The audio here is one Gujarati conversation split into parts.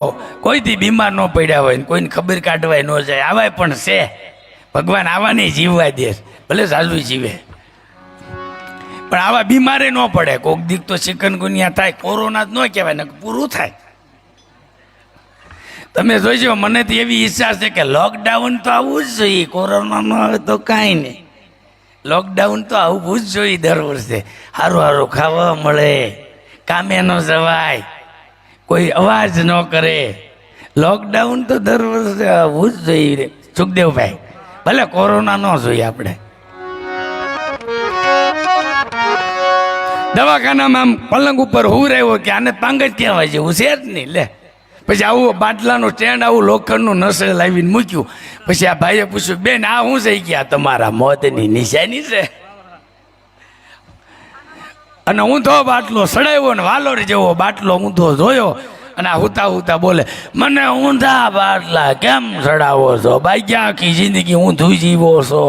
કોઈથી બીમાર ન પડ્યા હોય કોઈને ખબર કાઢવાય ન જાય, આવાય પણ છે. ભગવાન આવા નહીં જીવવા દે ભલે સાસુ જીવે. પણ આવા બીમારે ન પડે, કોક દીક તો ચિકનગુનિયા થાય, કોરોના જ ન કહેવાય ને પૂરું થાય. તમે જોઈજો મને તો એવી ઈચ્છા છે કે લોકડાઉન તો આવવું જ જોઈએ, કોરોના ન આવે તો કાંઈ નહીં. લોકડાઉન તો આવવું જ જોઈએ દર વર્ષે. સારું સારું ખાવા મળે, કામે ન જવાય. કોઈ અવાજ ન કરે. લોકડાઉન તો દર વર્ષે આવવું જ જોઈએ સુખદેવભાઈ, ભલે કોરોના ન જોઈએ આપણે. દવાખાનામાં આમ પલંગ ઉપર હું રહ્યો કે આને પાંગ જ કહેવાય છે છે જ નહીં, લે. પછી આવું બાટલાનું સ્ટેન્ડ આવું લોખંડનું નસરે લાવીને મૂક્યું. પછી આ ભાઈએ પૂછ્યું, બેન, આ શું જઈ ગયા? તમારા મોતની નિશાની છે. અને ઊંધો બાટલો સડાવ્યો ને વાલોર જેવો બાટલો ઊંધો જોયો અને આ હુતા હુતા બોલે, મને ઊંધા બાટલા કેમ સડાવો છો? ભાગ્યા આખી જિંદગી ઊંધું જીવો છો.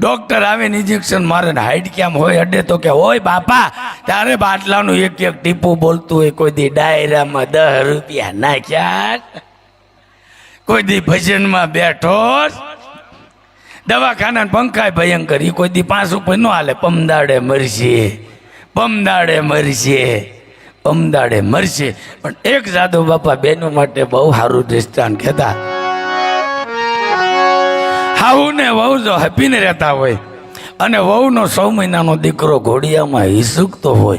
ડોક્ટર આવે ઇન્જેક્શન મારે ને હાઈટ કેમ હોય? અડે તો કે હોય બાપા, તારે બાટલાનું એક એક ટીપું બોલતું હોય, કોઈ દી ડાયરામાં દસ રૂપિયા નાખ્યા કોઈ દી ભજનમાં બેઠો દવાખાના પંખાય ભયંકર. એ કોઈ દી પાંચ રૂપિયા ન હાલે. પમદાડે મરશે. પમદાડે મરશે. પમદાડે મરશે. પણ એક સાધુ બાપા બેનો માટે બહુ સારું દ્રષ્ટાંત કહેતા. હાઉ ને વહુ જો હેપીને રહેતા હોય અને વહુનો સૌ મહિનાનો દીકરો ઘોડિયામાં હિસુકતો હોય,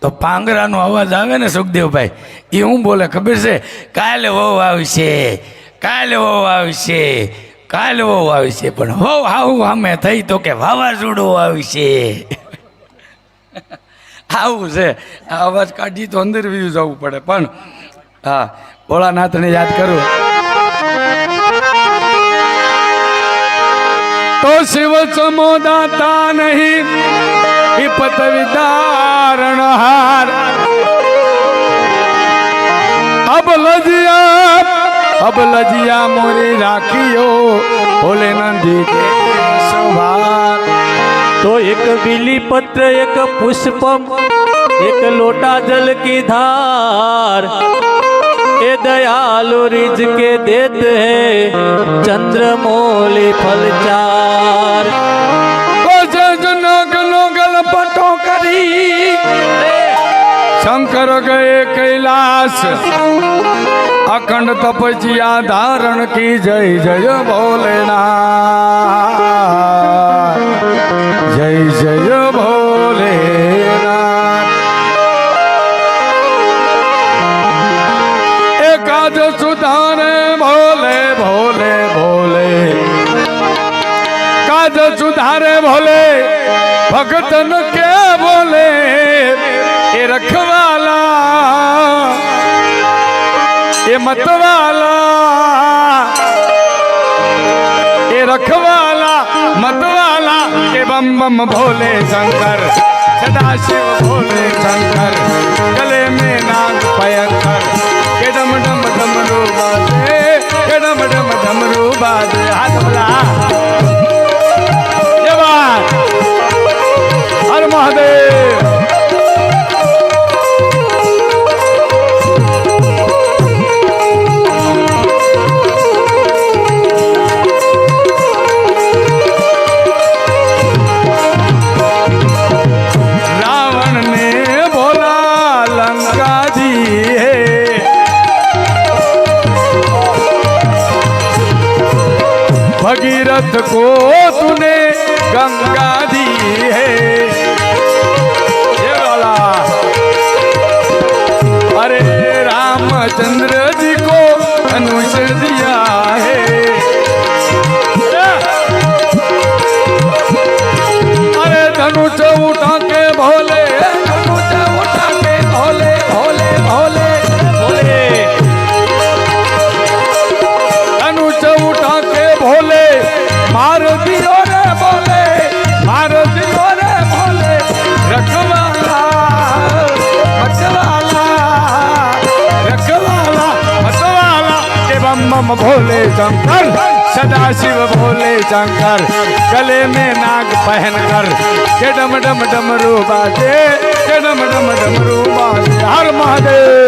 તો પાંગરાનો અવાજ આવે ને સુખદેવભાઈ? એ હું બોલે, ખબર છે? કાલે વહુ આવશે. કાલે વહુ આવશે. કાલ વહુ પણ હો આવું અમે થઈ તો કે વાવાઝોડું આવી આવું છે. આ અવાજ કાઢી તો અંદર વ્યૂ જવું પડે. પણ, હા, ભોળાનાથને યાદ કરું. તો શિવ સમોદાતા નહીં. વિપત ધારણ અબલજિયા મોરી રાખીઓ ભોલે નંદી સવાર તો એક બીલી પત્ર એક પુષ્પમ, એક લોટા જલ કી ધાર. એ દયાલુ રીજ કે દેત હે ચંદ્રમોલી ફલચાર. શંકર ગયે કૈલાસ. અખંડ તપસ્યા ધારણ કી જય જય ભોલેના જય જય ભોલે એકાદ સુધારે ભોલે ભોલે ભોલે. કાજ સુધારે ભોલે, ભગતન એ મતવાલા, એ રખવાલા, મતવાલા કે બમ બમ ભોલે શંકર સદા શિવ ભોલે શંકર, ગલે મે નાગ ભયંકર, કે ડમ ડમ ડમરૂ બાજે, કે ડમ ડમ ડમરૂ બાજે, હાથ ભલા Ganga. રામ ભોલે શંકર સદા શિવ ભોલે શંકર ગલે મે નાગ પહેન કર કે ડમ ડમ ડમરૂ બાજે કે ડમ ડમ ડમરૂ બાજે હર મહાદેવ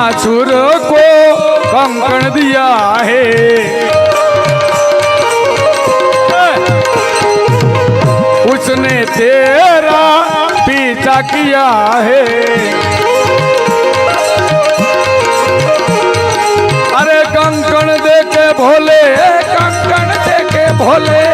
भस्मासुर को कंकण दिया है। उसने तेरा पीछा किया है। अरे कंकण दे के भोले, कंकण दे के भोले भोले।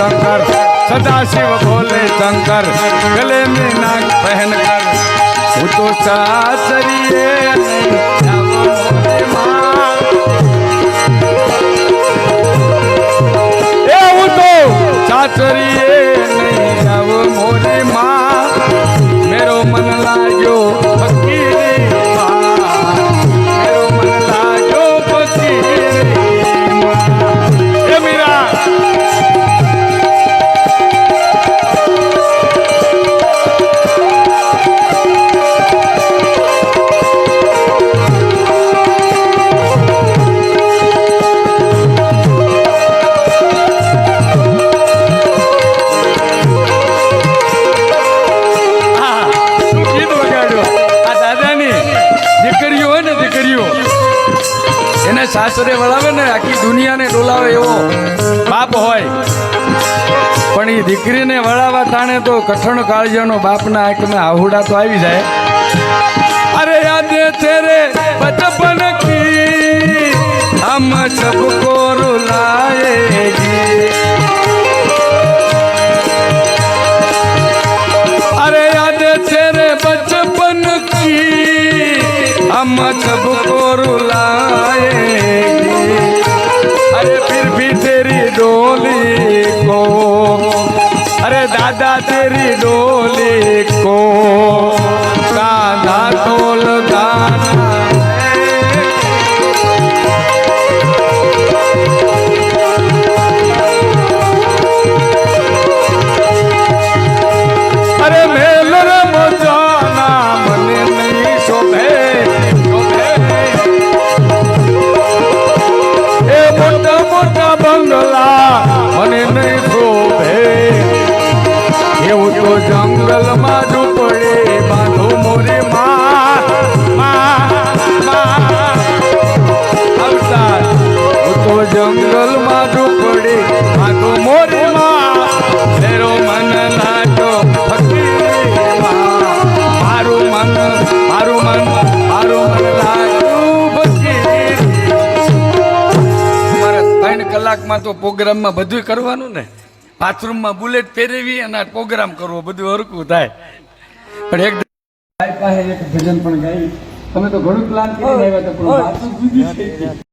શંકર સદાશિવ ભોલે શંકર ગલે મેં નાગ પહેન કર હું તો સાસરીએ આસરે વળાવે ને આખી દુનિયાને ડોલાવે એવો બાપ હોય. પણ એ દીકરીને વળાવા તાણે તો કઠણ કાળજાનો બાપના આંખમાં આહુડા તો આવી જાય. અરે યાદ છે રે બચપન કી હમ સબકો રૂલાયેગી અરે યાદ છે રે બચપન કી હમ સબકો રૂલા अरे फिर भी तेरी डोली को अरे दादा तेरी डोली को कांधा જંગલમાં ઝૂંપડે બાંધો મોરી માં મન લાગ્યો ફકીરમાં મારું મન મારું મન મારું મન લાગ્યું ફકીર. મારે ત્રણ કલાકમાં તો પ્રોગ્રામમાં બધું કરવાનું ને. બાથરૂમમાં બુલેટ પહેરવી અને પ્રોગ્રામ કરવો બધું હરકું થાય. પણ એક પાસે એક ભજન પણ ગાઈ તમે તો ઘણું પ્લાન કરીને આવ્યા પણ ગયું.